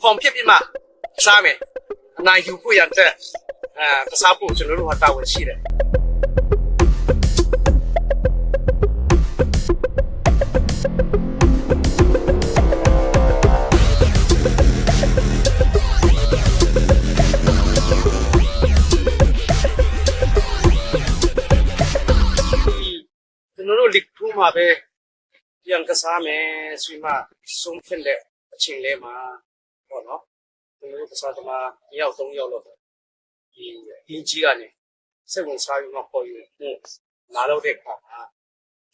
ဖောင်ဖြစ်ပြီးမှစားမယ်အနိုင်ယူဖို့ရတဲ့အဲစားဖို့ကျွန်တော်တို့ဟာတာဝန်ရှိတယ်ကျွန်တော်တို့လိထူးမှာပဲပြန်ကစားမယ်ဆိုမှဆုံးဖြတ်တဲ့အချိန်လေးမှာ ပေါ့နော်ကျွန်တော်တို့ကစားသမား2ယောက်3ယောက်လောက်ဒီအင်းကြီးကနေစိတ်ဝင်စားပြီးမှပေါ်ယူနေလာတော့တဲ့ခါမှာ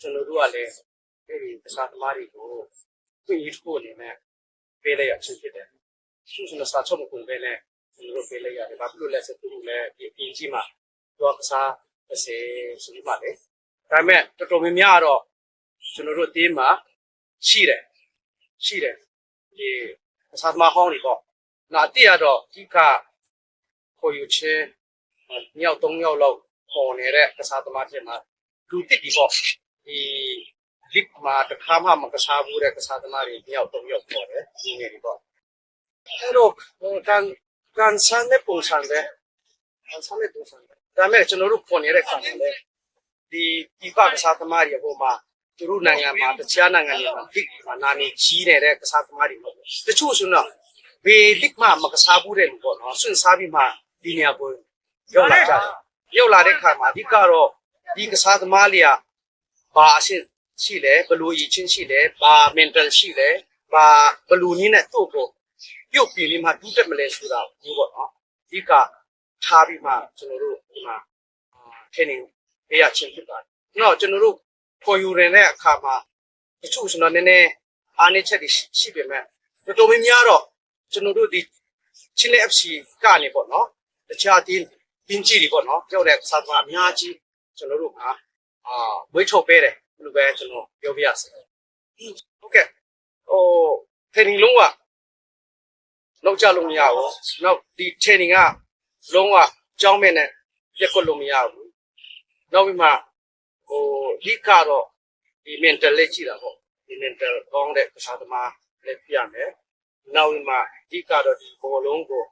ကျွန်တော်တို့ကလည်းအဲဒီကစားသမားတွေကိုခွင့်ရဖို့အနေနဲ့ပေးလိုက်ရချင်းဖြစ်တယ်သူစနစာချုံကုန်ပဲနဲ့ကျွန်တော်တို့ပေးလိုက်ရတယ်ဘာဖြစ်လို့လဲဆိုတော့သူတို့လည်းဒီအင်းကြီးမှာတော့ကစားတစ်စေဆိုပြီးမှလေဒါပေမဲ့တော်တော်များများကတော့ကျွန်တော်တို့အတင်းမှာရှိတယ်ရှိတယ်ဒီ အစားသမားဟောင်းတွေပေါ့နောက်အတိရတော့ဒီကခေါ်ယူချင်းမြောက်၃ယောက်လောက်ပေါ်နေတဲ့အစားသမားဖြစ်မှာလူတစ်ဒီပေါ့ဒီလစ်မှာတစ်ခါမှမကစားဘူးတဲ့ကစားသမားတွေမြောက်၃ယောက်ပေါ်တယ်ဒီနေဒီပေါ့အဲ့တော့ဟိုကန်ကန်ဆန်တဲ့ပုံစံပဲကန်ဆန်တဲ့ပုံစံပဲဒါပေမဲ့ကျွန်တော်တို့ပေါ်နေတဲ့ခါမှာလည်းဒီဒီပကစားသမားတွေအပေါ်မှာ သူတို့နိုင်ငံမှာတခြားနိုင်ငံတွေမှာဒီမှာနာမည်ကြီးနေတဲ့ကစားသမားတွေပေါ့တချို့ဆိုတော့ဘေးလိကမှမကစားဘူးတဲ့လူပေါ့နော်ဆွန့်စားပြီးမှဒီနေရာကိုရောက်လာကြတယ်ရောက်လာတဲ့ခါမှာအဓိကတော့ဒီကစားသမားတွေကဘာအရှင်းရှိလဲဘယ်လိုရည်ချင်းရှိလဲဘာ mental ရှိလဲဘာဘယ်လိုနည်းနဲ့သူ့ကိုပြုတ်ပြင်းလေးမှတူးတက်မလဲဆိုတာကိုပေါ့နော်အဓိကထားပြီးမှကျွန်တော်တို့ဒီမှာ training ပေးရချင်းဖြစ်ပါတယ်။နောက်ကျွန်တော်တို့ ခေါ်ယူရတဲ့အခါမှာတချို့ကျွန်တော်နည်းနည်းအားနည်းချက်တွေရှိရှိပေမဲ့တော်တော်များများတော့ကျွန်တော်တို့ဒီချင်းလေး FC ကနေပေါ့နော်။တခြားတင်းပင်းကြီးတွေပေါ့နော်။ကြောက်တဲ့စာသမားအများကြီးကျွန်တော်တို့ကအာဝေးထုတ်ပေးတယ်ဘယ်လိုပဲကျွန်တော်ပြောပြရစေ။ဟုတ်ကဲ့ဟို training လုံးဝလောက်ကြလို့မရဘူး။နောက်ဒီ training ကလုံးဝကြောင်းမဲ့နဲ့ပြက်ကွက်လို့မရဘူးနောက်ပြီးမှ ဟိုအဓိကတော့ဒီ mental လေးကြည့်တာပေါ့ဒီ mental ကောင်းတဲ့ကစားသမားလည်းပြရမယ်နောက်ပြီးမှအဓိကတော့ဒီဘောလုံးကို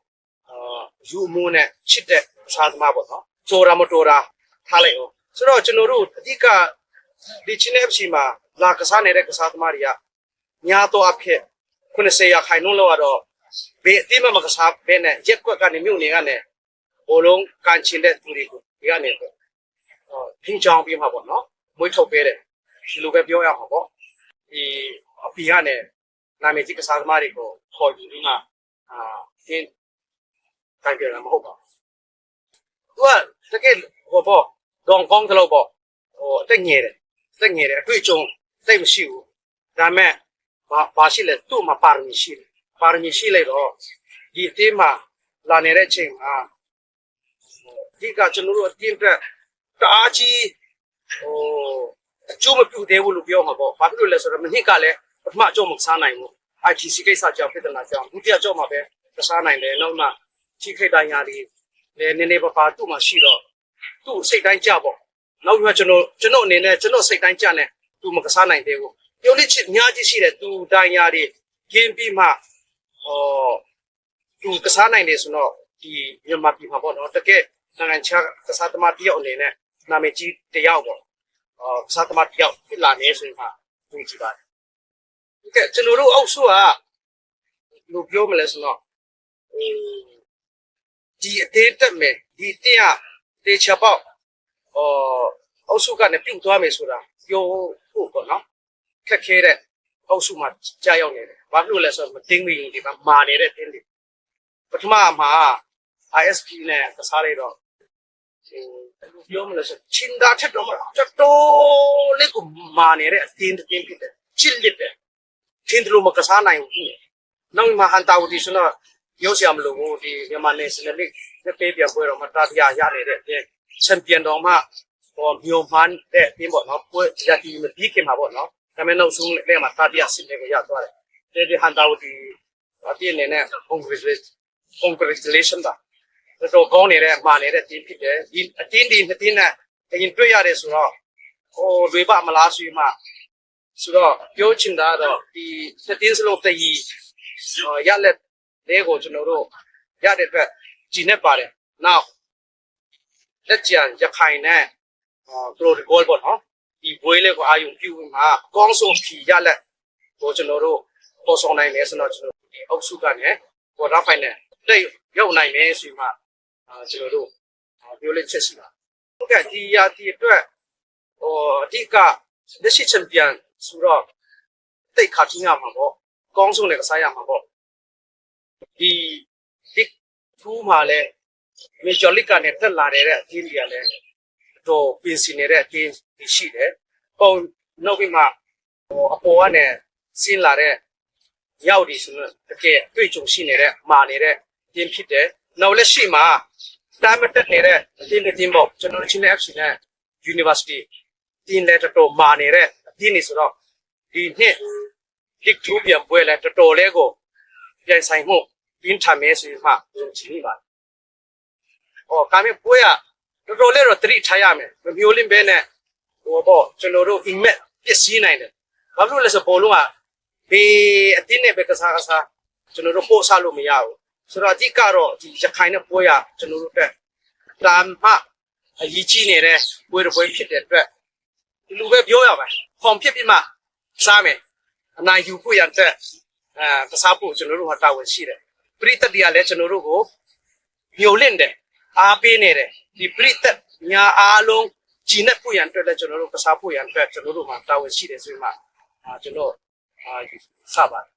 အာယူမိုးနဲ့ချစ်တဲ့ကစားသမားပေါ့နော်ကြော်တာမတော်တာထားလိုက်အောင်ဆိုတော့ကျွန်တော်တို့အဓိကဒီချင်း FC မှာလာကစားနေတဲ့ကစားသမားတွေကညာတော့အဖြစ်90ရာခိုင်နှုန်းလောက်ကတော့ဘေးအတိမမကစားဘဲနဲ့ရက်ကွက်ကနေမြို့နေကနေဘောလုံးကန်ချင်တဲ့သူတွေကိုဒီကနေ တော့ထင်းချောင်းပြီးမှာပေါ့နော်မွေးထုတ်ပေးတယ်ဒီလိုပဲပြောရမှာပေါ့ဒီအပီကနေနာမည်ကြီးကစားသမားတွေကိုခေါ်ယူပြီးမှအာသင်တိုင်းကြရမှာမဟုတ်ပါဘူးသူကတကယ်ဟိုပေါ့ဒေါန်ကောင်းတလို့ပေါ့ဟိုအသက်ငယ်တယ်အသက်ငယ်တယ်အတွေ့အကြုံသိမရှိဘူးဒါပေမဲ့ဘာဘာရှိလဲသူ့မှာပါရမီရှိတယ်ပါရမီရှိလိုက်တော့ဒီအသေးမှာလာနေတဲ့အချိန်မှာဒီကကျွန်တော်တို့အတင်းတက် တအားကြီးဟိုအကျိုးမပြုသေးဘူးလို့ပြောမှာပေါ့ဘာဖြစ်လို့လဲဆိုတော့မနစ်ကလည်းပထမအကျိုးမစားနိုင်ဘူး ITC ကိစ္စကြောင့်ဖြစ်တဲ့နာကြောင့်ဒုတိယအကျိုးမှာပဲမစားနိုင်တယ်နောက်မှချိခိတ်တိုင်းရာတွေလည်းနည်းနည်းပါးပါသူ့မှာရှိတော့သူ့စိတ်တိုင်းကြပေါ့နောက်ပြီးမှကျွန်တော်ကျွန်တော်အနေနဲ့ကျွန်တော်စိတ်တိုင်းကြနဲ့သူမကစားနိုင်သေးဘူးပြုံးလေးချစ်အများကြီးရှိတယ်သူတိုင်းရာတွေကျင်းပြီးမှဟောသူကစားနိုင်တယ်ဆိုတော့ဒီမြန်မာပြည်မှာပေါ့နော်တကယ်နိုင်ငံခြားကစားသမားတယောက်အနေနဲ့ နာမည်ကြီးတယောက်ပေါ့အာစားသမားတယောက်ဖြစ်လာနေဆိုရင်ဟာသူကြည့်ပါတယ်ဒီကကျွန်တော်တို့အောက်စုကလို့ပြောမလဲဆိုတော့ဟိုဒီအသေးတက်မယ်ဒီတင်းကတေချာပေါက်အော်အောက်စုကနေပြုတ်သွားမယ်ဆိုတာပြောဖို့ပေါ့နော်ခက်ခဲတဲ့အောက်စုမှာကြာရောက်နေတယ်ဘာဖြစ်လို့လဲဆိုတော့မတင်းမီဒီမှာမာနေတဲ့တင်းတွေပထမမှာ ISP နဲ့ကစားလိုက်တော့ဟို ပြောမလို့ဆိုချင်းတာထက်တော့မလားတော်တော်လေးကိုမာနေတဲ့အတင်းတင်းဖြစ်တယ်ချစ်လက်တယ်ထင်းတို့မကစားနိုင်ဘူးနောက်မှဟန်တာဝတီဆိုတော့ရုပ်ဆရာမလို့ဘူးဒီမြန်မာနယ်စနယ်လိနဲ့ပေးပြန်ပွဲတော့မတာတရားရနေတဲ့အတင်းချန်ပီယံတော်မှဟောမြို့မှန်တဲ့အတင်းပေါ့နော်ပွဲရတီမပြီးခင်မှာပေါ့နော်ဒါပေမဲ့နောက်ဆုံးလည်းမှာတာတရားစစ်နေကြရသွားတယ်ဒီဟန်တာဝတီအတင်းနေနဲ့ congratulation congratulation ပါ တော်တော်ကောင်းနေတဲ့အမှားနေတဲ့တင်းဖြစ်တယ်ဒီအတင်းဒီနှစ်တင်းနဲ့အရင်တွေ့ရတယ်ဆိုတော့ဟိုတွေပါမလားဆိုမှဆိုတော့ပြောချင်တာတော့ဒီနှစ်တင်းစလုံးတည်ဟိုရလက်လေးကိုကျွန်တော်တို့ရတဲ့အတွက်ကြည်နေပါတယ်နောက်လက်ကျန်ရခိုင်နဲ့အာပရိုတိုကောပေါ့နော်ဒီဘွေးလေးကိုအာယုံပြုမှာအကောင်းဆုံးဖြီရလက်ကိုကျွန်တော်တို့ပေါ်ဆောင်နိုင်တယ်ဆိုတော့ကျွန်တော်တို့ဒီအောက်စုကနေပေါ်တာဖိုင်နဲ့တိတ်ရောက်နိုင်မယ်ဆိုမှ အာကျွန်တော်တို့အာပြောလက်ချက်ရှိပါဟုတ်ကဲ့ဒီရာဒီအတွက်ဟိုအဓိကလက်ရှိချန်ပီယံဆိုတော့တိတ်ခါထင်းရမှာပေါ့အကောင်းဆုံးလည်းကစားရမှာပေါ့ဒီဒီထူးမှာလဲမေဂျော်လစ်ကနေတက်လာတဲ့အတင်းကြီးကလည်းတော့ပြင်ဆင်နေတဲ့အတင်းဒီရှိတယ်ပုံနောက်ပြီးမှဟိုအပေါ်ကနေဆင်းလာတဲ့ရောက်ဒီဆိုတော့တကယ်တွေ့ကြုံရှိနေတဲ့မာနေတဲ့တင်းဖြစ်တယ်နောက်လက်ရှိမှာ တာမတက်နေတဲ့အတင်းတစ်တင်းပေါ့ကျွန်တော်ချင်းတဲ့ FC နဲ့ University တင်းလက်တော်မာနေတဲ့အတင်းနေဆိုတော့ဒီနှစ် League 2ပြန်ပွဲလဲတော်တော်လေးကိုပြန်ဆိုင်မှုပြင်းထန်မယ်ဆိုရင်မှယုံကြည်မိပါတယ်။ဟောကာမင်းပွဲကတော်တော်လေးတော့တတိထားရမယ်။မမျိုးလင်းပဲနဲ့ဟိုပေါ့ကျွန်တော်တို့ image ပျက်စီးနိုင်တယ်။ဘာဖြစ်လို့လဲဆိုဘောလုံးကဘေးအတင်းနဲ့ပဲကစားကစားကျွန်တော်တို့ပို့စားလို့မရဘူး။ ဆိုတော့အဓိကတော့ဒီရခိုင်နဲ့ပွဲရကျွန်တော်တို့အတွက်တာမှအရေးကြီးနေတဲ့ပွဲတစ်ပွဲဖြစ်တဲ့အတွက်ဒီလိုပဲပြောရပါ။ဖောင်ဖြစ်ပြီးမှစားမယ်။အနိုင်ယူဖို့ရတဲ့အဲကစားဖို့ကျွန်တော်တို့ဟာတာဝန်ရှိတယ်ပရိသတ်တွေကလည်းကျွန်တော်တို့ကိုညှို့လင့်တယ်အားပေးနေတယ်ဒီပရိသတ်ညာအားလုံးကြည်နဲ့ဖို့ရန်အတွက်လည်းကျွန်တော်တို့ကစားဖို့ရန်အတွက်ကျွန်တော်တို့မှာတာဝန်ရှိတယ်ဆိုရင်မှအာကျွန်တော်အာစပါတယ်